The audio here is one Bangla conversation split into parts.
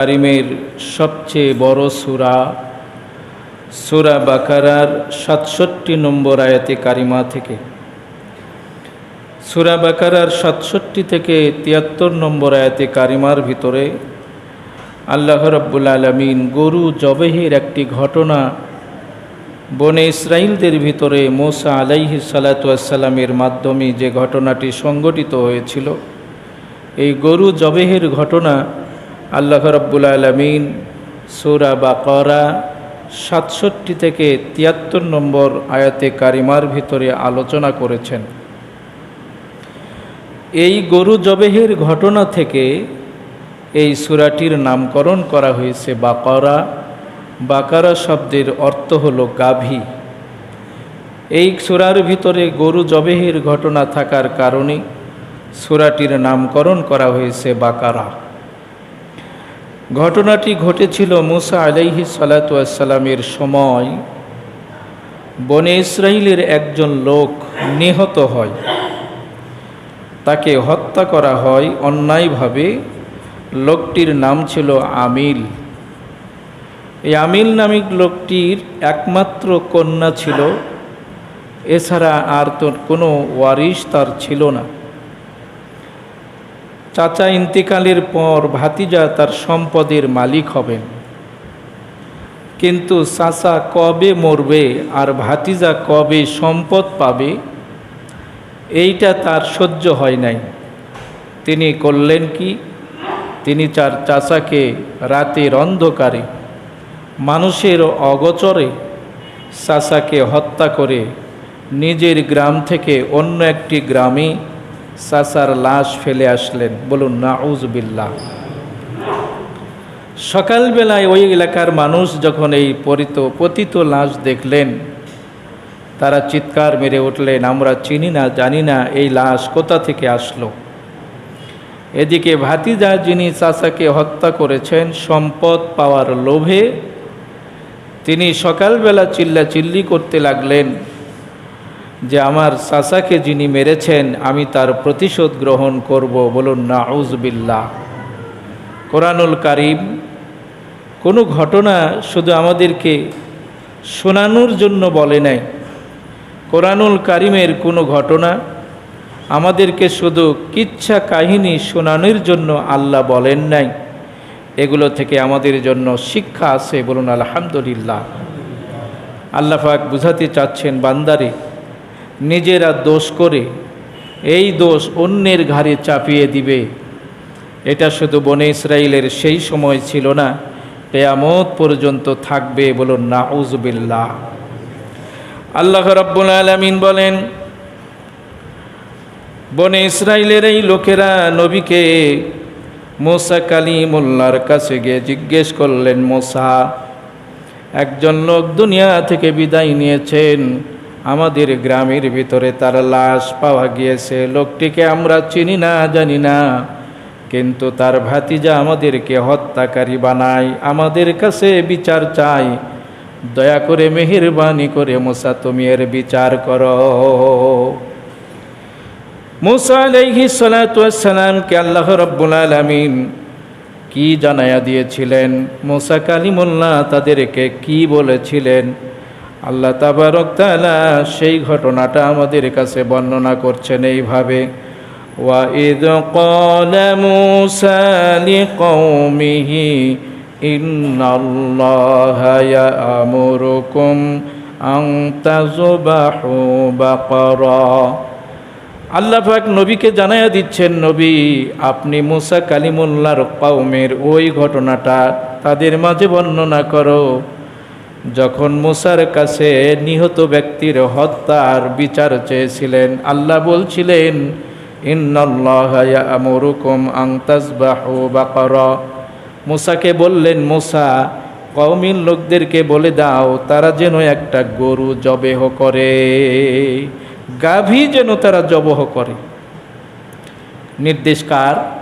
কারিমের সবচেয়ে বড় সুরা সুরা বাকারার সাতষট্টি নম্বর আয়াতে কারিমা থেকে। সুরা বাকারার সাতষট্টি থেকে তিয়াত্তর নম্বর আয়াতে কারিমার ভিতরে আল্লাহ রব্বুল আলমিন গরু জবেহের একটি ঘটনা বনে ইসরাইলদের ভিতরে মোসা আলাইহি সালাতামের মাধ্যমে যে ঘটনাটি সংগঠিত হয়েছিল, এই গরু জবেহের ঘটনা আল্লাহ রব্বুল আলমিন সুরা বা করা সাতষট্টি থেকে তিয়াত্তর নম্বর আয়াতে কারিমার ভিতরে আলোচনা করেছেন। এই গরু জবেহের ঘটনা থেকে এই সুরাটির নামকরণ করা হয়েছে বাকরা। বাকারা শব্দের অর্থ হল গাভী। এই সুরার ভিতরে গরু জবেহের ঘটনা থাকার কারণে সুরাটির নামকরণ করা হয়েছে বাকারা। ঘটনাটি ঘটেছিল মুসা আলাইহি সালাতামের সময়। বনে ইসরায়েলের একজন লোক নিহত হয়। তাকে হত্যা করা হয় অন্যায়ভাবে। লোকটির নাম ছিল আমিল। এই আমিল নামিক লোকটির একমাত্র কন্যা ছিল। এছাড়া আর তোর কোনো ওয়ারিশ তার ছিল না। চাচা ইন্তিকালের পর ভাতিজা তার সম্পদের মালিক হবেন। কিন্তু চাচা কবে মরবে আর ভাতিজা কবে সম্পদ পাবে, এইটা তার সহ্য হয় নাই। তিনি করলেন কি? তিনি চার চাচাকে রাতের অন্ধকারে, মানুষের অগচরে চাচাকে হত্যা করে নিজের গ্রাম থেকে অন্য একটি গ্রামে চাচার লাশ ফেলে আসলেন। বলুন নাউজবিল্লাহ সকালবেলায় ওই এলাকার মানুষ যখন এই পরিত, পতিত লাশ দেখলেন, তারা চিৎকার মেরে উঠলেন, আমরা চিনি না, জানি না এই লাশ কোথা থেকে আসলো? এদিকে ভাতিজা যিনি চাচাকে হত্যা করেছেন, সম্পদ পাওয়ার লোভে তিনি সকালবেলা চিল্লা চিল্লি করতে লাগলেন। যে আমার চাচাকে যিনি মেরেছেন, আমি তার প্রতিশোধ গ্রহণ করব বলুন না আউজবিল্লা কোরআনুল কারিম, কোনো ঘটনা শুধু আমাদেরকে শোনানোর জন্য বলে নাই। কোরআনুল কারিমের কোনো ঘটনা আমাদেরকে শুধু কিচ্ছা কাহিনী শোনানোর জন্য আল্লাহ বলেন নাই। এগুলো থেকে আমাদের জন্য শিক্ষা আছে বলুন, আলহামদুলিল্লাহ। আল্লাহ পাক বুঝাতে চাচ্ছেন বান্দারে নিজেরা দোষ করে, এই দোষ অন্যের ঘাড়ে চাপিয়ে দিবে। এটা শুধু বনে ইসরায়েলের সেই সময় ছিল না, কেয়ামত পর্যন্ত থাকবে বলুন নাউজবিল্লাহ আল্লাহ রব্বুল আলমিন বলেন, বনে ইসরায়েলের এই লোকেরা নবীকে মোসা কালিমুল্লার কাছে গিয়ে জিজ্ঞেস করলেন, মোসা, একজন লোক দুনিয়া থেকে বিদায় নিয়েছেন আমাদের গ্রামের ভিতরে তার লাশ পাওয়া গিয়েছে। লোকটিকে আমরা চিনি না, জানি না। কিন্তু তার ভাতিজা আমাদেরকে হত্যাকারী বানায়, আমাদের কাছে বিচার চাই দয়া করে মেহেরবানি করে মোসা, তুমি এর বিচার করো। মুসা আলাইহি সালাতামকে আল্লাহ রব্বুল আলমিন কি জানাইয়া দিয়েছিলেন? মোসা কালিমুল্লাহ তাদেরকে কি বলেছিলেন? আল্লাহ তাবারক তালা সেই ঘটনাটা আমাদের কাছে বর্ণনা করছেন এইভাবে وإذ قال موسى لقومه إن الله يأمركم أن تذبحوا بقرا আল্লাহ পাক নবীকে জানাইয়া দিচ্ছেন নবী আপনি মুসা কালিমুল্লার কওমের ওই ঘটনাটা তাদের মাঝে বর্ণনা করো যখন মুসার কাছে নিহত ব্যক্তির হত্যার বিচার চেয়েছিলেন, আল্লাহ বলছিলেন ইন্নআল্লাহরুকুম আংতাজবাহু বাকর। মুসাকে বললেন, মুসা কওমিন লোকদেরকে বলে দাও, তারা যেন একটা গরু জবেহ করে, গাভী যেন তারা জবহ করে। নির্দেশ কার?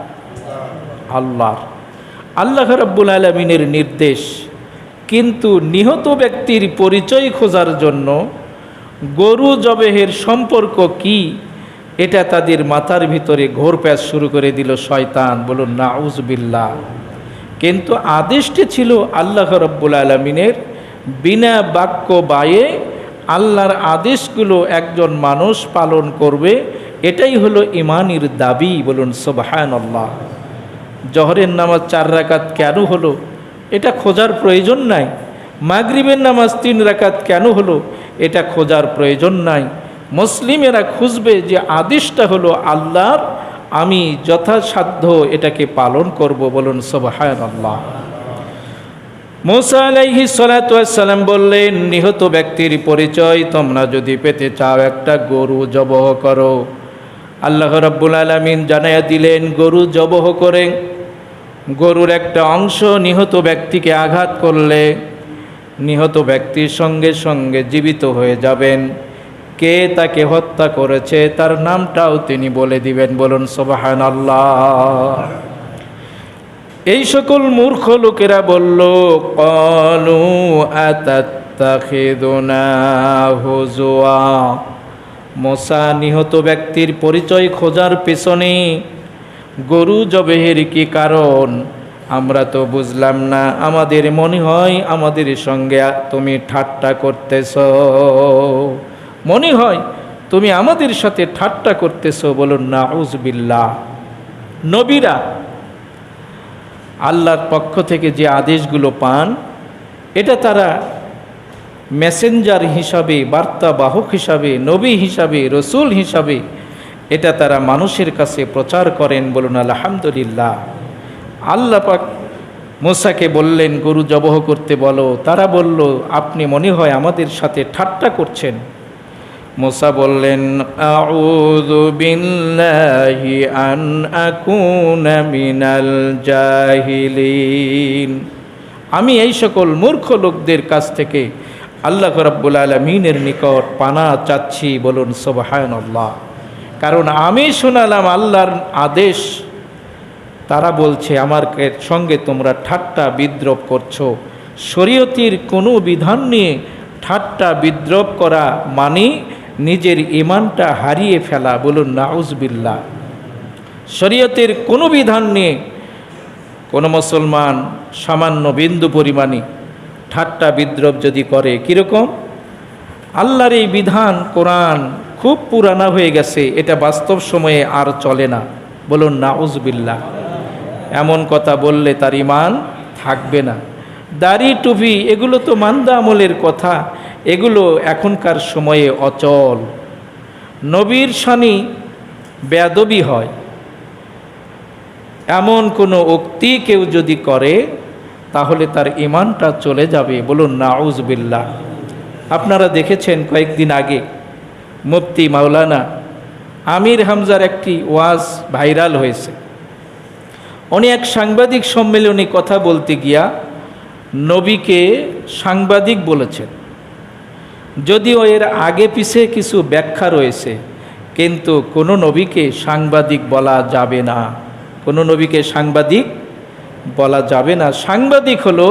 আল্লাহর। আল্লাহ রাব্বুল আলমিনের নির্দেশ। কিন্তু নিহত ব্যক্তির পরিচয় খোঁজার জন্য গরু জবেহের সম্পর্ক কি? এটা তাদের মাথার ভিতরে ঘোর প্যাচ শুরু করে দিল শয়তান, বলুন নাউজবিল্লা কিন্তু আদেশটি ছিল আল্লাহ রব্বুল আলমিনের, বিনা বাক্য বায়ে আল্লাহর আদেশগুলো একজন মানুষ পালন করবে, এটাই হলো ইমানির দাবি, বলুন সোবাহান আল্লাহ জহরের নামাজ চার রাকাত কেন হলো? এটা খোঁজার প্রয়োজন নাই। মাগরিবের নামাজ তিন রাকাত কেন হলো? এটা খোঁজার প্রয়োজন নাই। মুসলিমেরা খুঁজবে যে আদেশটা হলো আল্লাহর, আমি যথাসাধ্য এটাকে পালন করব বলুন সোবাহান আল্লাহ মোসা আলাইহি সালাম বললেন, নিহত ব্যক্তির পরিচয় তোমরা যদি পেতে চাও, একটা গরু জবহ করো। আল্লাহ রব্বুল আলমিন জানাইয়া দিলেন, গরু জবহ করে গরুর একটা অংশ নিহত ব্যক্তিকে আঘাত করলে নিহত ব্যক্তির সঙ্গে সঙ্গে জীবিত হয়ে যাবেন। কে তাকে হত্যা করেছে তার নামটাও তিনি বলে দিবেন। বলুন সোবাহান আল্লাহ এই সকল মূর্খ লোকেরা বলল, কলু মশা নিহত ব্যক্তির পরিচয় খোঁজার পেছনে গরু জবেহের কি কারণ? আমরা তো বুঝলাম না। আমাদের মনে হয় আমাদের সঙ্গে তুমি ঠাট্টা করতেছ। মনে হয় তুমি আমাদের সাথে ঠাট্টা করতেছ বলুন না উজবিল্লা নবীরা আল্লাহর পক্ষ থেকে যে আদেশগুলো পান, এটা তারা মেসেঞ্জার হিসাবে, বার্তাবাহক হিসাবে, নবী হিসাবে, রসুল হিসাবে এটা তারা মানুষের কাছে প্রচার করেন বলুন, আলহামদুলিল্লাহ। আল্লাহ পাক মোসাকে বললেন, গরু জবহ করতে বলো। তারা বলল, আপনি মনে হয় আমাদের সাথে ঠাট্টা করছেন। মোসা বললেন, আউযু বিল্লাহি আন আকুনা মিনাল জাহিলিন। আমি এই সকল মূর্খ লোকদের কাছ থেকে আল্লাহ রাব্বুল আলমিনের নিকট পানা চাচ্ছি বলুন সোবাহায়নল্লাহ কারণ আমি শোনালাম আল্লাহর আদেশ। তারা বলছে, আমার সঙ্গে তোমরা ঠাট্টা বিদ্রোপ করছ। শরীয়তির কোনো বিধান নিয়ে ঠাট্টা বিদ্রোপ করা মানে নিজের ইমানটা হারিয়ে ফেলা। বলুন নাউজবিল্লা শরীয়তের কোনো বিধান নিয়ে কোনো মুসলমান সামান্য বিন্দু পরিমাণে ঠাট্টা বিদ্রোপ যদি করে, কীরকম? আল্লাহর এই বিধান কোরআন খুব পুরানা হয়ে গেছে, এটা বাস্তব সময়ে আর চলে না। বলুন নাউজবিল্লা এমন কথা বললে তার ইমান থাকবে না। দাড়ি, টুপি, এগুলো তো মান্দা আমলের কথা। এগুলো এখনকার সময়ে অচল। নবীর শনি বেদবি হয়। এমন কোনো উক্তি কেউ যদি করে, তাহলে তার ইমানটা চলে যাবে। বলুন নাউজবিল্লা আপনারা দেখেছেন কয়েকদিন আগে মুফতি মাওলানা আমির হামজার একটি ওয়াজ ভাইরাল হয়েছে। উনি এক সাংবাদিক সম্মেলনে কথা বলতে গিয়া নবীকে সাংবাদিক বলেছেন। যদিও এর আগে পিছে কিছু ব্যাখ্যা রয়েছে, কিন্তু কোনো নবীকে সাংবাদিক বলা যাবে না। কোনো নবীকে সাংবাদিক বলা যাবে না। সাংবাদিক হলো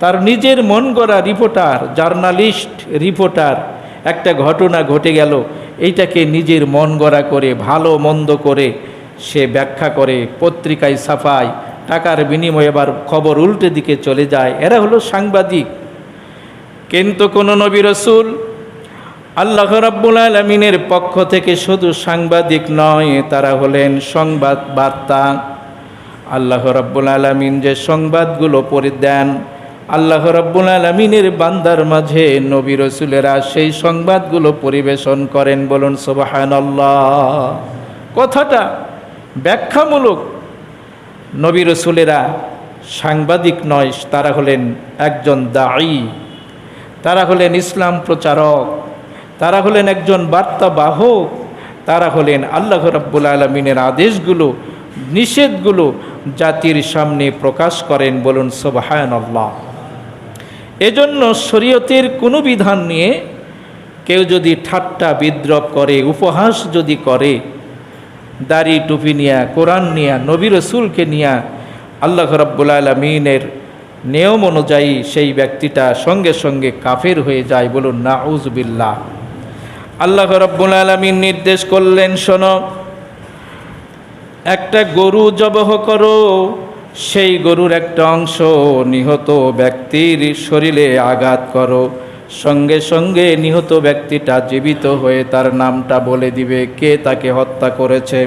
তার নিজের মন গড়া রিপোর্টার জার্নালিস্ট রিপোর্টার একটা ঘটনা ঘটে গেল। এইটাকে নিজের মন গড়া করে, ভালো মন্দ করে সে ব্যাখ্যা করে। পত্রিকায় সাফায় টাকার বিনিময়ে এবার খবর উল্টে দিকে চলে যায়। এরা হলো সাংবাদিক। কিন্তু কোনো নবী রসুল আল্লাহ রাব্বুল আলমিনের পক্ষ থেকে শুধু সাংবাদিক নয়, তারা হলেন সংবাদ বার্তা আল্লাহ রাব্বুল আলমিন যে সংবাদগুলো পড়ে দেন আল্লাহ রাব্বুল আলমিনের বান্দার মাঝে নবী রসুলেরা সেই সংবাদগুলো পরিবেশন করেন। বলুন সোবাহান কথাটা ব্যাখ্যামূলক। নবী রসুলেরা সাংবাদিক নয়, তারা হলেন একজন দায়ী তারা হলেন ইসলাম প্রচারক। তারা হলেন একজন বার্তাবাহক। তারা হলেন আল্লাহ রব্বুল আলমিনের আদেশগুলো, নিষেধগুলো জাতির সামনে প্রকাশ করেন। বলুন সোবাহায়ন আল্লাহ এজন্য শরীয়তের কোনো বিধান নিয়ে কেউ যদি ঠাট্টা বিদ্রোপ করে, উপহাস যদি করে, দাড়ি টুপি নিয়া, কোরআন নিয়া, নবী রসুলকে নিয়া আল্লাহ রব্বুল আলমিনের নিয়ম অনুযায়ী সেই ব্যক্তিটা সঙ্গে সঙ্গে কাফের হয়ে যায় বলুন না উজবিল্লা আল্লাহ রব্বুল আলমিন নির্দেশ করলেন, শোনো, একটা গরু জবহ করো সেই গরুর একটা অংশ নিহত ব্যক্তির শরীরে আঘাত করো। সঙ্গে সঙ্গে নিহত ব্যক্তিটা জীবিত হয়ে তার নামটা বলে দিবে, কে তাকে হত্যা করেছে।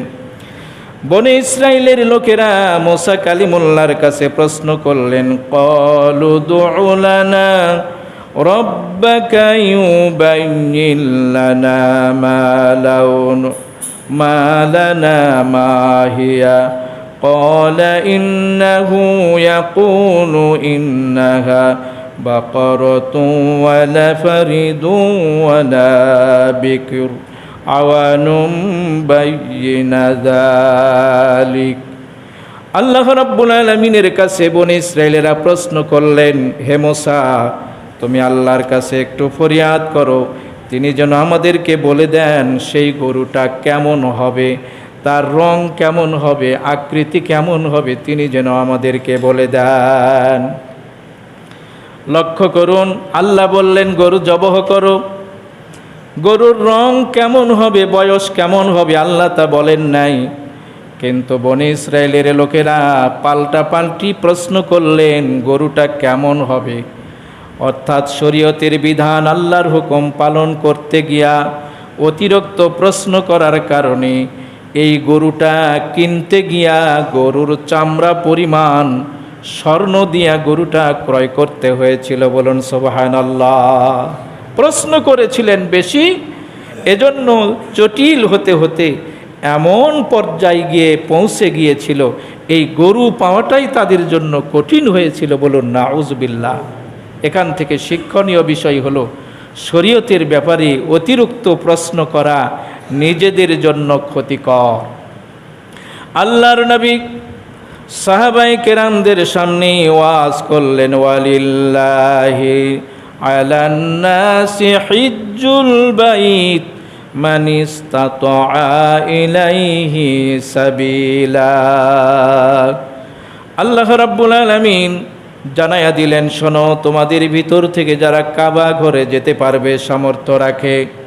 বনে ইসরায়েলের লোকেরা মোসা কালিমুল্লার কাছে প্রশ্ন করলেন, কলু দোলানা রব্বাকায়ু মালানা মাহিয়া। ما لنا ما هي قال إنه يقول إنها بقرة ولا فرد ولا بكر عوان بين ذلك আল্লাহ রাব্বুল আলমিনের কাছে বন ইসরায়েলেরা প্রশ্ন করলেন হে মোসা তুমি আল্লাহর কাছে একটু ফরিয়াদ করো তিনি যেন আমাদেরকে বলে দেন সেই গরুটা কেমন হবে তার রং কেমন হবে, আকৃতি কেমন হবে, তিনি যেন আমাদেরকে বলে দেন। লক্ষ্য করুন, আল্লাহ বললেন, গরু জবহ করো। গরুর রং কেমন হবে, বয়স কেমন হবে, আল্লাহ তা বলেন নাই। কিন্তু বনে ইসরায়েলের লোকেরা পাল্টা পাল্টি প্রশ্ন করলেন, গরুটা কেমন হবে? অর্থাৎ শরীয়তের বিধান আল্লাহর হুকুম পালন করতে গিয়া অতিরিক্ত প্রশ্ন করার কারণে এই গরুটা কিনতে গিয়া গরুর চামড়া পরিমাণ স্বর্ণ দিয়া গরুটা ক্রয় করতে হয়েছিল বলুন সোবাহান আল্লাহ প্রশ্ন করেছিলেন বেশি, এজন্য জটিল হতে হতে এমন পর্যায়ে গিয়ে পৌঁছে গিয়েছিল, এই গরু পাওয়াটাই তাদের জন্য কঠিন হয়েছিল বলুন নাউজবিল্লা এখান থেকে শিক্ষণীয় বিষয় হলো, শরীয়তের ব্যাপারে অতিরিক্ত প্রশ্ন করা নিজেদের জন্য ক্ষতিকর। আল্লাহর নবী সাহাবাই কেরামদের সামনে ওয়াজ করলেন, ওয়ালিল্লাহি আলান্নাসি হিজ্জুল বাইত সাবিলা। আল্লাহ রাব্বুল আলামিন জানাইয়া দিলেন, শোনো, তোমাদের ভিতর থেকে যারা কাবা ঘরে যেতে পারবে, সামর্থ্য রাখে।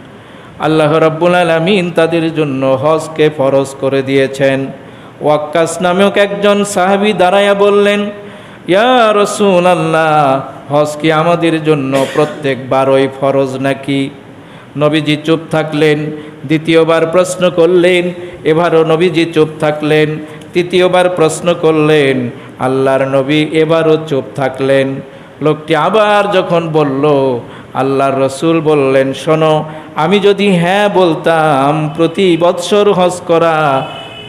আল্লাহ রব্বুল আলমিন তাদের জন্য হজকে ফরজ করে দিয়েছেন। ওয়াক্কাস নামেও একজন সাহাবি দাঁড়াইয়া বললেন, ইয়া রসুল আল্লাহ হজ কি আমাদের জন্য প্রত্যেক বারোই ফরজ নাকি? নবীজি চুপ থাকলেন, দ্বিতীয়বার প্রশ্ন করলেন, এবারও নবীজি চুপ থাকলেন? তৃতীয়বার প্রশ্ন করলেন, আল্লাহর নবী এবারও চুপ থাকলেন। লোকটি আবার যখন বলল আল্লাহর রসুল বললেন, শোনো, আমি যদি হ্যাঁ বলতাম, প্রতি বৎসর হজ করা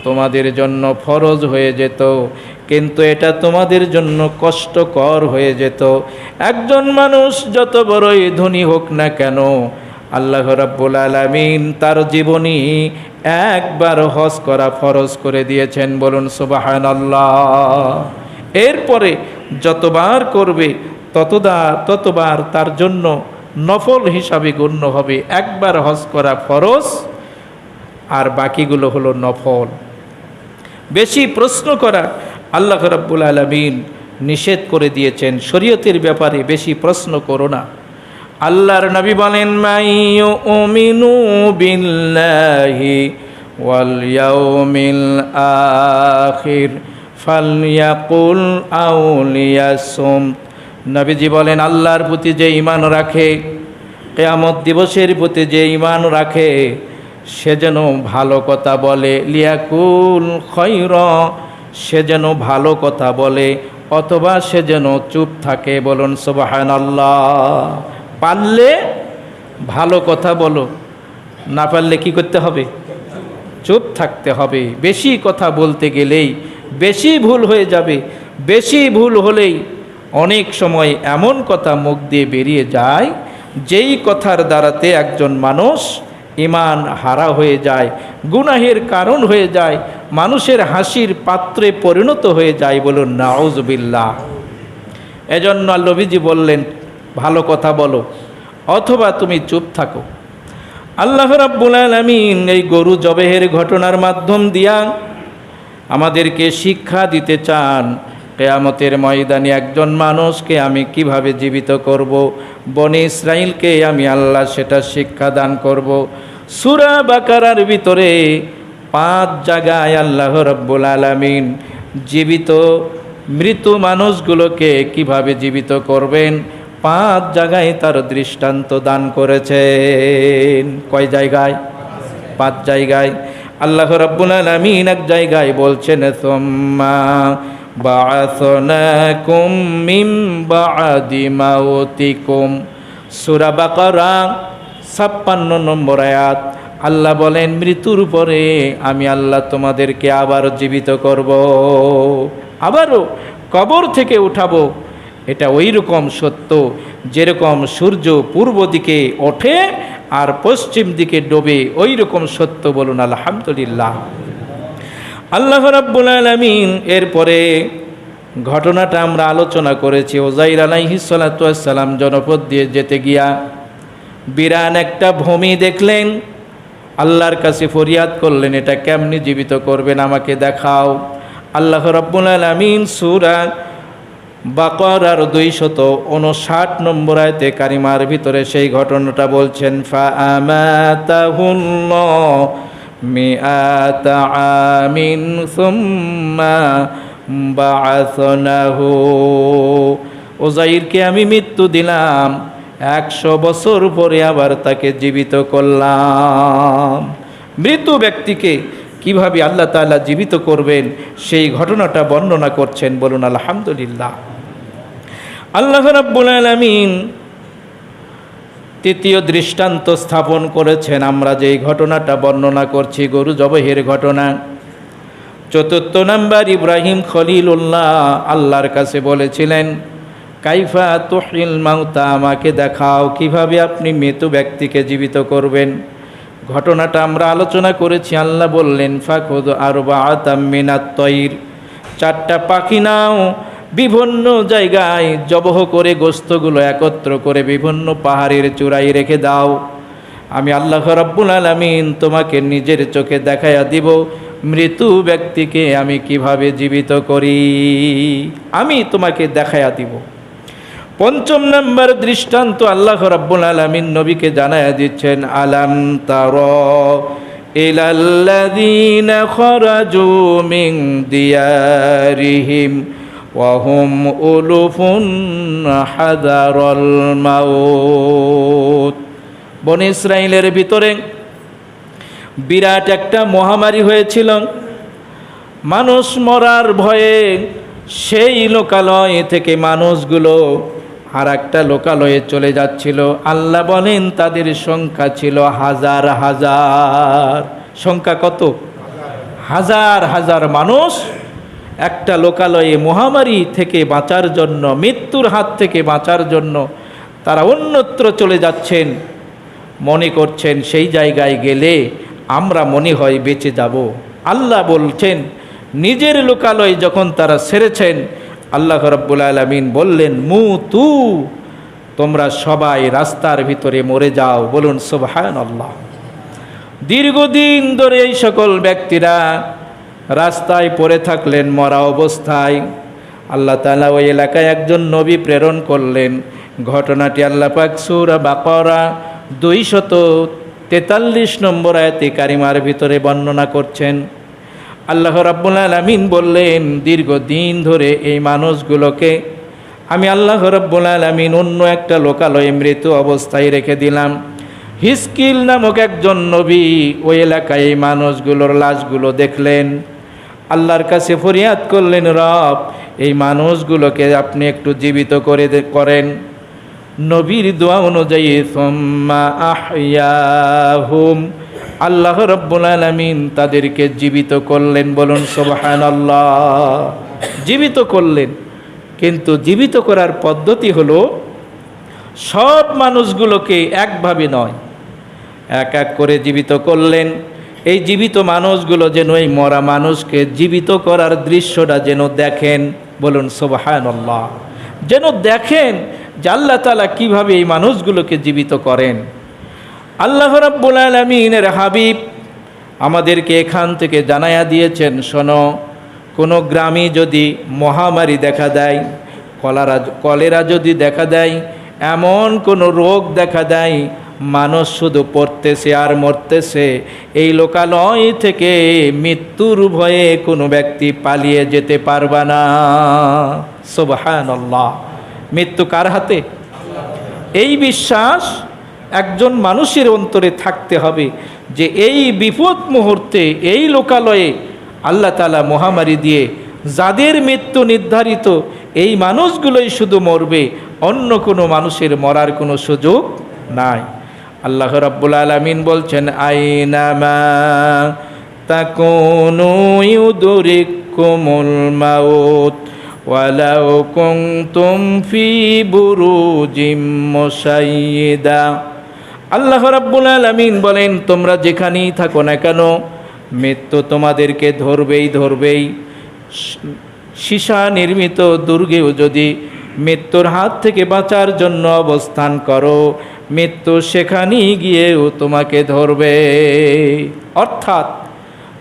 তোমাদের জন্য ফরজ হয়ে যেত, কিন্তু এটা তোমাদের জন্য কষ্টকর হয়ে যেত। একজন মানুষ যত বড়ই ধনী হোক না কেন, আল্লাহ রাব্বুল আলামিন তার জীবনী একবার হজ করা ফরজ করে দিয়েছেন। বলুন সুবাহান আল্লাহ এরপরে যতবার করবে, ততদা ততবার তার জন্য নফল হিসাবে গণ্য হবে। একবার হজ করা ফরজ, আর বাকিগুলো হলো নফল। বেশি প্রশ্ন করা, আল্লাহ রাব্বুল আলমিন নিষেধ করে দিয়েছেন, শরীয়তের ব্যাপারে বেশি প্রশ্ন করো না। আল্লাহর নবী বলেন মাইয়ু উমিনু বিল্লাহি ওয়াল ইয়াউমিল আখির নবীজি বলেন, আল্লাহর প্রতি যে ঈমান রাখে, কেয়ামত দিবসের প্রতি যে ঈমান রাখে, সে যেন ভালো কথা বলে। লিয়াকুল খৈর, সে যেন ভালো কথা বলে, অথবা সে যেন চুপ থাকে। বলুন সুবাহান আল্লাহ পারলে ভালো কথা বলো, না পারলে কি করতে হবে? চুপ থাকতে হবে। বেশি কথা বলতে গেলেই বেশি ভুল হয়ে যাবে। বেশি ভুল হলেই অনেক সময় এমন কথা মুখ দিয়ে বেরিয়ে যায়, যেই কথার দ্বারাতে একজন মানুষ ইমান হারা হয়ে যায়, গুনাহের কারণ হয়ে যায়, মানুষের হাসির পাত্রে পরিণত হয়ে যায় বলুন নাউজবিল্লা এজন্য নবীজি বললেন, ভালো কথা বলো, অথবা তুমি চুপ থাকো। আল্লাহ রাব্বুল আলামিন এই গরু জবেহের ঘটনার মাধ্যম দিয়া আমাদেরকে শিক্ষা দিতে চান। কেয়ামতের ময়দানে একজন মানুষকে আমি কীভাবে জীবিত করব? বনে ইসরাইলকে আমি আল্লাহ সেটা শিক্ষা দান করব। সুরা বাকারার ভিতরে পাঁচ জায়গায় আল্লাহ রব্বুল আলামিন জীবিত মৃত মানুষগুলোকে কীভাবে জীবিত করবেন? পাঁচ জায়গায় তার দৃষ্টান্ত দান করেছেন। কয় জায়গায়? পাঁচ জায়গায়। আল্লাহ রাব্বুল আলামিন এক জায়গায় বলছেন, সুম্মা বাআসনাকুম মিন বাদি মাউতিকুম। সূরা বাকারা 56 নম্বর আয়াত। আল্লাহ বলেন, মৃত্যুর পরে আমি আল্লাহ তোমাদেরকে আবার জীবিত করব, আবারও কবর থেকে উঠাবো। এটা ওই রকম সত্য, যেরকম সূর্য পূর্ব দিকে ওঠে আর পশ্চিম দিকে ডোবে ওই রকম সত্য বলুন, আলহামদুলিল্লাহ। আল্লাহ রাব্বুল আলামিন, এরপরে ঘটনাটা আমরা আলোচনা করেছি। ওজাইর আলাইহিসালাম জনপদ দিয়ে যেতে গিয়া বিরান একটা ভূমি দেখলেন। আল্লাহর কাছে ফরিয়াদ করলেন, এটা কেমনি জীবিত করবেন? আমাকে দেখাও। আল্লাহ রব্বুল আলমিন সুরা বাকর আর দুইশত উনষাট নম্বর আয়তে কারিমার ভিতরে সেই ঘটনাটা বলছেন ফা আমাতাহুল্লাহ মিআতা আমিন সুম্মা বাআসনাহু ওজাইরকে আমি মৃত্যু দিলাম। একশো বছর পরে আবার তাকে জীবিত করলাম। মৃত ব্যক্তিকে কীভাবে আল্লাহ তাআলা জীবিত করবেন, সেই ঘটনাটা বর্ণনা করছেন। বলুন, আলহামদুলিল্লাহ। আল্লাহ রাব্বুল আলামিন তৃতীয় দৃষ্টান্ত স্থাপন করেছেন। আমরা যেই ঘটনাটা বর্ণনা করছি, গরু জবহের ঘটনা। চতুর্থ নাম্বার, ইব্রাহিম খলিল উল্লাহ আল্লাহর কাছে বলেছিলেন, কাইফা তুহিল মাউতা, আমাকে দেখাও কীভাবে আপনি মৃত ব্যক্তিকে জীবিত করবেন? ঘটনাটা আমরা আলোচনা করেছি, আল্লাহ বললেন ফাকুদ আরবা আতামিনাত তৈর। চারটা পাখি নাও বিভিন্ন জায়গায় জবহ করে গোস্তগুলো একত্র করে বিভিন্ন পাহাড়ের চূড়াই রেখে দাও। আমি আল্লাহ রাব্বুল আলামিন তোমাকে নিজের চোখে দেখাইয়া দিব মৃত্যু ব্যক্তিকে আমি কীভাবে জীবিত করি? আমি তোমাকে দেখাইয়া দিব। পঞ্চম নম্বর দৃষ্টান্ত আল্লাহ রাব্বুল আলামিন নবীকে জানায়া দিচ্ছেন, আলাম তার ইলাল্লাযীনা খরাজু মিন দিয়ারিহিম ওয়াহুম উলুফুন হাদারাল মাউত বন ইসরাইলের ভিতরে বিরাট একটা মহামারী হয়েছিল। মানুষ মরার ভয়ে সেই লোকালয় থেকে মানুষগুলো আর একটা লোকালয়ে চলে যাচ্ছিল। আল্লাহ বলেন, তাদের সংখ্যা ছিল হাজার হাজার। সংখ্যা কত? হাজার হাজার মানুষ একটা লোকালয়ে মহামারী থেকে বাঁচার জন্য, মৃত্যুর হাত থেকে বাঁচার জন্য তারা অন্যত্র চলে যাচ্ছেন। মনে করছেন সেই জায়গায় গেলে আমরা মনে হয় বেঁচে যাব। আল্লাহ বলছেন, নিজের লোকালয় যখন তারা সেরেছেন, আল্লাহ রব্বুল আলমিন বললেন, মু তু, তোমরা সবাই রাস্তার ভিতরে মরে যাও। বলুন সোভায়ন আল্লাহ দীর্ঘদিন ধরে এই সকল ব্যক্তিরা রাস্তায় পড়ে থাকলেন, মরা অবস্থায়। আল্লাহ তালা ওই এলাকায় একজন নবী প্রেরণ করলেন। ঘটনাটি আল্লাহ পাক সুরা বাকরা দুই শত তেতাল্লিশ নম্বর আয়তে কারিমার ভিতরে বর্ণনা করছেন। আল্লাহ রাব্বুল আলামিন বললেন, দীর্ঘদিন ধরে এই মানুষগুলোকে আমি আল্লাহ রাব্বুল আলামিন অন্য একটা লোকালয়ে মৃত অবস্থায় রেখে দিলাম। হিসকিল নামক একজন নবী ওই এলাকায় এই মানুষগুলোর লাশগুলো দেখলেন। আল্লাহর কাছে ফরিয়াদ করলেন, রব, এই মানুষগুলোকে আপনি একটু জীবিত করে করেন। নবীর দোয়া অনুযায়ী, সোম্মা আহয়াহুম আল্লাহ রব্বুল আলামিন তাদেরকে জীবিত করলেন, বলুন সোবাহান আল্লাহ জীবিত করলেন। কিন্তু জীবিত করার পদ্ধতি হলো, সব মানুষগুলোকে একভাবে নয়, এক এক করে জীবিত করলেন। এই জীবিত মানুষগুলো যেন এই মরা মানুষকে জীবিত করার দৃশ্যটা যেন দেখেন, বলুন সোবাহান যেন দেখেন যে আল্লাহ তালা কীভাবে এই মানুষগুলোকে জীবিত করেন। আল্লাহ রাব্বুল আলমিনের হাবিব আমাদেরকে এখান থেকে জানায়া দিয়েছেন, শোনো, কোনো গ্রামে যদি মহামারী দেখা দেয়, কলারা, কলেরা যদি দেখা দেয়, এমন কোনো রোগ দেখা দেয় মানুষ শুধু পড়তেছে আর মরতেছে। এই লোকালয় থেকে মৃত্যুর ভয়ে কোনো ব্যক্তি পালিয়ে যেতে পারবে না। সোবাহান মৃত্যু কার হাতে? এই বিশ্বাস একজন মানুষের অন্তরে থাকতে হবে যে এই বিপদ মুহূর্তে এই লোকালয়ে আল্লাহ তালা মহামারী দিয়ে যাদের মৃত্যু নির্ধারিত, এই মানুষগুলোই শুধু মরবে, অন্য কোনো মানুষের মরার কোনো সুযোগ নাই। আল্লাহ রাব্বুল আলামিন বলছেন আইনামা তাকুনু ইউদরিকুমুল মাউত, ওয়ালাউ কুনতুম ফি বুরুজিম মুশাইয়্যিদা আল্লাহ রাব্বুল আলামিন বলেন, তোমরা যেখানেই থাকো না কেন, মৃত্যু তোমাদেরকে ধরবেই ধরবেই। সীসা নির্মিত দুর্গেও যদি মৃত্যুর হাত থেকে বাঁচার জন্য অবস্থান করো মৃত্যু সেখানেই গিয়েও তোমাকে ধরবে। অর্থাৎ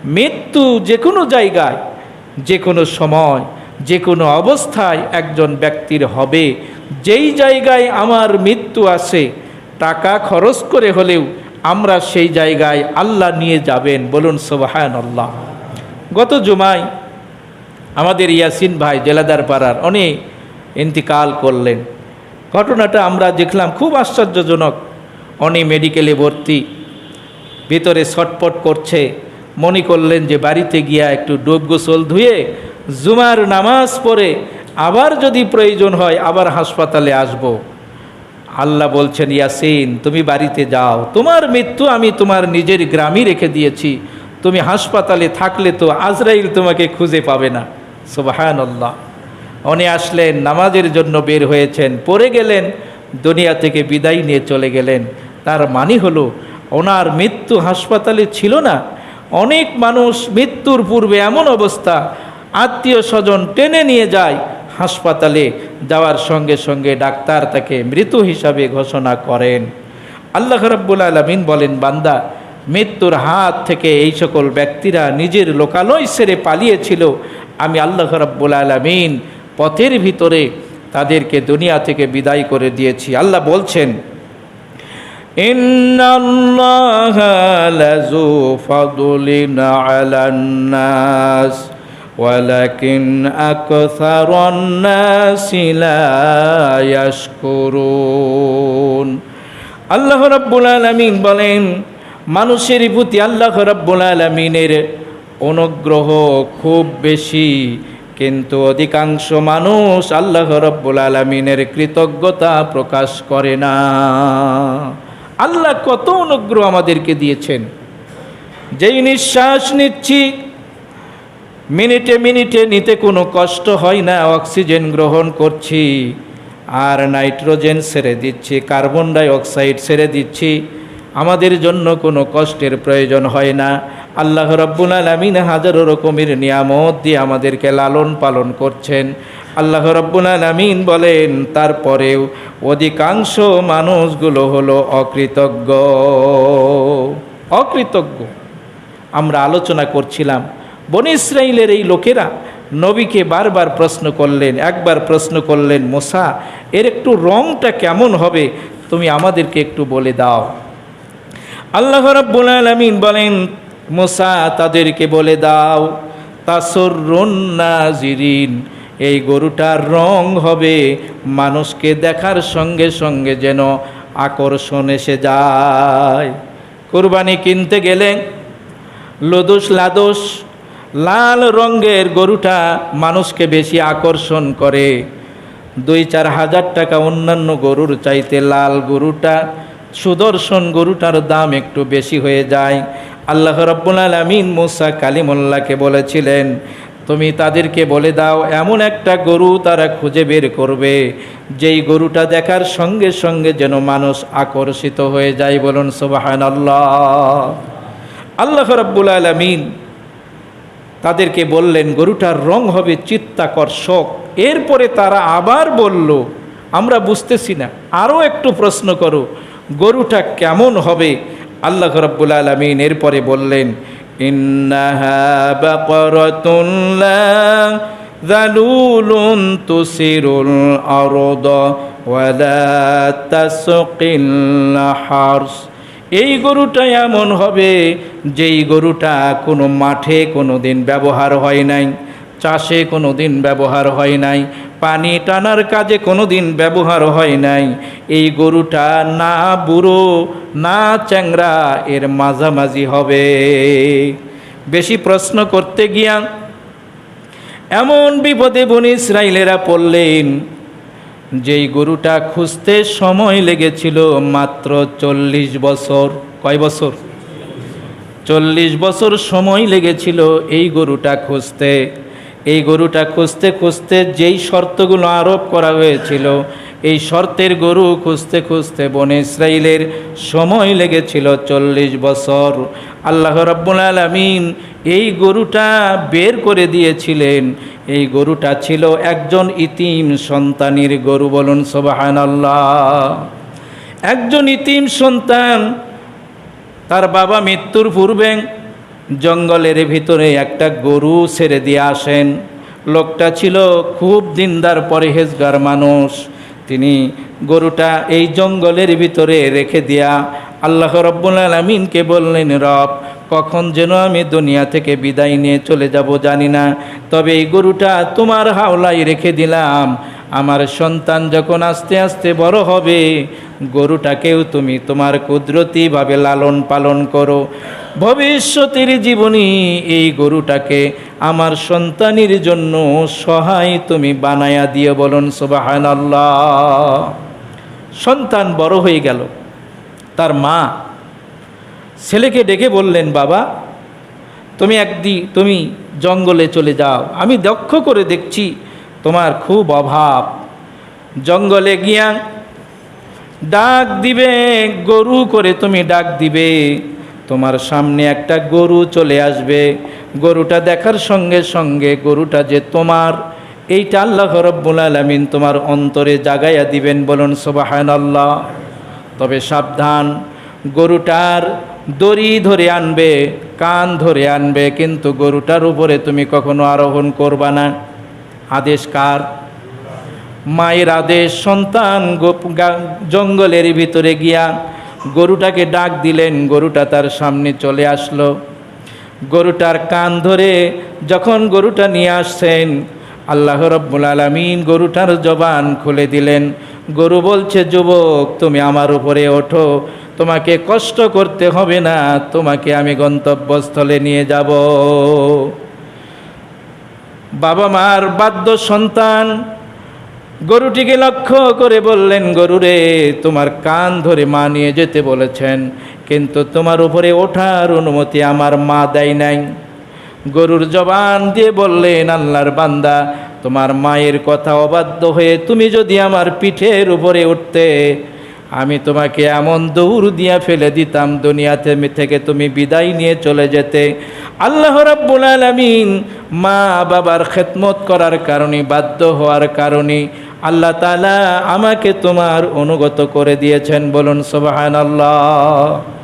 মৃত্যু যে কোনো জায়গায় যে কোনো সময় যে কোনো অবস্থায় একজন ব্যক্তির হবে। যেই জায়গায় আমার মৃত্যু আছে টাকা খরচ করে হলেও আমরা সেই জায়গায় আল্লাহ নিয়ে যাবেন বলুন সোবাহান আল্লাহ গত জুমায় আমাদের ইয়াসিন ভাই জেলাদার পাড়ার অনেক ইন্তিকাল করলেন। ঘটনাটা আমরা দেখলাম খুব আশ্চর্যজনক। অনেক মেডিকেলে ভর্তি, ভিতরে ছটপট করছে, মনে করলেন যে বাড়িতে গিয়া একটু ডোব গোসল ধুয়ে জুমার নামাজ পড়ে আবার যদি প্রয়োজন হয় আবার হাসপাতালে আসব। আল্লাহ বলছেন, ইয়াসিন, তুমি বাড়িতে যাও। তোমার মৃত্যু আমি তোমার নিজের গ্রামই রেখে দিয়েছি। তুমি হাসপাতালে থাকলে তো আজরাইল তোমাকে খুঁজে পাবে না। সুবাহান আল্লাহ উনি আসলেন, নামাজের জন্য বের হয়েছেন, পড়ে গেলেন, দুনিয়া থেকে বিদায় নিয়ে চলে গেলেন। তার মানে হলো, ওনার মৃত্যু হাসপাতালে ছিল না। অনেক মানুষ মৃত্যুর পূর্বে এমন অবস্থা, আত্মীয় স্বজন টেনে নিয়ে যায় হাসপাতালে, যাওয়ার সঙ্গে সঙ্গে ডাক্তার তাকে মৃত হিসাবে ঘোষণা করেন। আল্লাহ রব্বুল আলমিন বলেন, বান্দা, মৃত্যুর হাত থেকে এই সকল ব্যক্তিরা নিজের লোকালয় সেরে পালিয়েছিল। আমি আল্লাহ রব্বুল আলমিন পথের ভিতরে তাদেরকে দুনিয়া থেকে বিদায় করে দিয়েছি। আল্লাহ বলছেন আল্লাহ রব্বুল আলমিন বলেন, মানুষের প্রতি আল্লাহ রব্বুল আলমিনের অনুগ্রহ খুব বেশি। কিন্তু অধিকাংশ মানুষ আল্লাহ রব্বুল আলমিনের কৃতজ্ঞতা প্রকাশ করে না। আল্লাহ কত অনুগ্রহ আমাদেরকে দিয়েছেন। যেই নিঃশ্বাস নিচ্ছি, মিনিটে মিনিটে নিতে কোনো কষ্ট হয় না, অক্সিজেন গ্রহণ করছি, আর নাইট্রোজেন ছেড়ে দিচ্ছি, কার্বন ডাই অক্সাইড দিচ্ছি, আমাদের জন্য কোনো কষ্টের প্রয়োজন হয় না। আল্লাহ রব্বুল আলমিন হাজারো রকমের নিয়ামত দিয়ে আমাদেরকে লালন পালন করছেন। আল্লাহ রব্বুল আলমিন বলেন, তারপরেও অধিকাংশ মানুষগুলো হলো অকৃতজ্ঞ। অকৃতজ্ঞ। আমরা আলোচনা করছিলাম, বন এই লোকেরা নবীকে বারবার প্রশ্ন করলেন, একবার প্রশ্ন করলেন, মোসা, এর একটু রংটা কেমন হবে? তুমি আমাদেরকে একটু বলে দাও। আল্লাহ রব্বুল আলমিন বলেন মোসা তাদেরকে বলে দাও তাসর নাজিরিন, এই গরুটার রং হবে মানুষকে দেখার সঙ্গে সঙ্গে যেন আকর্ষণ এসে যায়। কোরবানি কিনতে গেলে লদোস লাদোস লাল রঙের গরুটা মানুষকে বেশি আকর্ষণ করে। দুই চার হাজার টাকা অন্যান্য গরুর চাইতে লাল গরুটা, সুদর্শন গরুটার দাম একটু বেশি হয়ে যায়। আল্লাহ রব্বুল আলমিন মুসা কালিমুল্লাহকে বলেছিলেন, তুমি তাদেরকে বলে দাও, এমন একটা গরু তারা খুঁজে বের করবে। যেই গরুটা দেখার সঙ্গে সঙ্গে যেন মানুষ আকর্ষিত হয়ে যায়। বলুন সুবাহান আল্লাহ আল্লাহ রব্বুল আলমিন তাদেরকে বললেন, গরুটার রং হবে চিত্তাকর্ষক এরপরে তারা আবার বলল, আমরা বুঝতেছি না। আরও একটু প্রশ্ন করো, গরুটা কেমন হবে? আল্লাহ রব্বুল আলমিন এরপরে বললেন ইন্নাহা বাকরাতুল্লাহ ذلول تسر الأرض ওয়ালা তাসকিল হারস এই গরুটা এমন হবে যেই গরুটা কোনো মাঠে কোনো দিন ব্যবহার হয় নাই চাষে কোনো দিন ব্যবহার হয় নাই পানি টানার কাজে কোনো দিন ব্যবহার হয় নাই। এই গরুটা না বুড়ো, না চ্যাংরা, এর মাঝামাঝি হবে। বেশি প্রশ্ন করতে গিয়া এমন বিপদে বনি ইসরায়েলেরা পড়লেন, যেই গরুটা খুঁজতে সময় লেগেছিল মাত্র চল্লিশ বছর। কয় বছর? চল্লিশ বছর সময় লেগেছিল এই গরুটা খুঁজতে। এই গরুটা খুঁজতে খুঁজতে যেই শর্তগুলো আরোপ করা হয়েছিল, এই শর্তের গরু খুঁজতে খুঁজতে বনে ইসরায়েলের সময় লেগেছিল চল্লিশ বছর। আল্লাহ রাব্বুল আলামিন এই গরুটা বের করে দিয়েছিলেন। এই গরুটা ছিল একজন ইতিম সন্তানের গরু বলুন সোবাহান আল্লাহ একজন ইতিম সন্তান, তার বাবা মৃত্যুর পূর্বে জঙ্গলের ভিতরে একটা গরু ছেড়ে দিয়ে আসেন। লোকটা ছিল খুব দিনদার, পরেহেজগার মানুষ। তিনি গরুটা এই জঙ্গলের ভিতরে রেখে দিয়া আল্লাহ রব্বুল আলমিনকে বললেন, রব, কখন যেন আমি দুনিয়া থেকে বিদায় নিয়ে চলে যাব জানি না, তবে এই গরুটা তোমার হাওলায় রেখে দিলাম। আমার সন্তান যখন আস্তে আস্তে বড় হবে, গরুটাকেও তুমি তোমার কুদরতিভাবে লালন পালন করো। ভবিষ্যতের জীবনী এই গরুটাকে আমার সন্তানের জন্য সহায় তুমি বানায়া দিয়ে বলুন সোবাহান সন্তান বড় হয়ে গেল। তার মা ছেলেকে ডেকে বললেন, বাবা, তুমি একদি, তুমি জঙ্গলে চলে যাও। আমি দক্ষ করে দেখছি তোমার খুব অভাব। জঙ্গলে গিয়া ডাক দিবে, গরু করে তুমি ডাক দিবে। তোমার সামনে একটা গরু চলে আসবে। গরুটা দেখার সঙ্গে সঙ্গে গরুটা যে তোমার, এইটা আল্লাহ রব্বুল আলমিন তোমার অন্তরে জাগাইয়া দিবেন বলুন সোবাহান আল্লাহ তবে সাবধান, গরুটার দড়ি ধরে আনবে, কান ধরে আনবে, কিন্তু গরুটার উপরে তুমি কখনো আরোহণ করবা না। আদেশ কার? মায়ের আদেশ, সন্তান জঙ্গলের ভিতরে গিয়া গরুটাকে ডাক দিলেন, গরুটা তার সামনে চলে আসলো। গরুটার কান ধরে যখন গরুটা নিয়ে আসছেন, আল্লাহ রব্বুল আলমিন গরুটার জবান খুলে দিলেন। গরু বলছে, যুবক, তুমি আমার উপরে ওঠো। তোমাকে কষ্ট করতে হবে না, তোমাকে আমি গন্তব্যস্থলে নিয়ে যাব। বাবা মার বাদ্য সন্তান। গরুটিকে লক্ষ্য করে বললেন, গরুরে, তোমার কান ধরে মা নিয়ে যেতে বলেছেন, কিন্তু তোমার উপরে ওঠার অনুমতি আমার মা দেয় নাই। গরুর জবান দিয়ে বললেন, আল্লাহর বান্দা, তোমার মায়ের কথা অবাধ্য হয়ে তুমি যদি আমার পিঠের উপরে উঠতে আমি তোমাকে এমন দৌড় দিয়া ফেলে দিতাম দুনিয়াতে থেকে তুমি বিদায় নিয়ে চলে যেতে। আল্লাহ রাব্বুল আলামিন মা বাবার খেদমত করার কারণে, বাধ্য হওয়ার কারণে আল্লাহ তাআলা আমাকে তোমার অনুগত করে দিয়েছেন। বলুন, সুবহানাল্লাহ।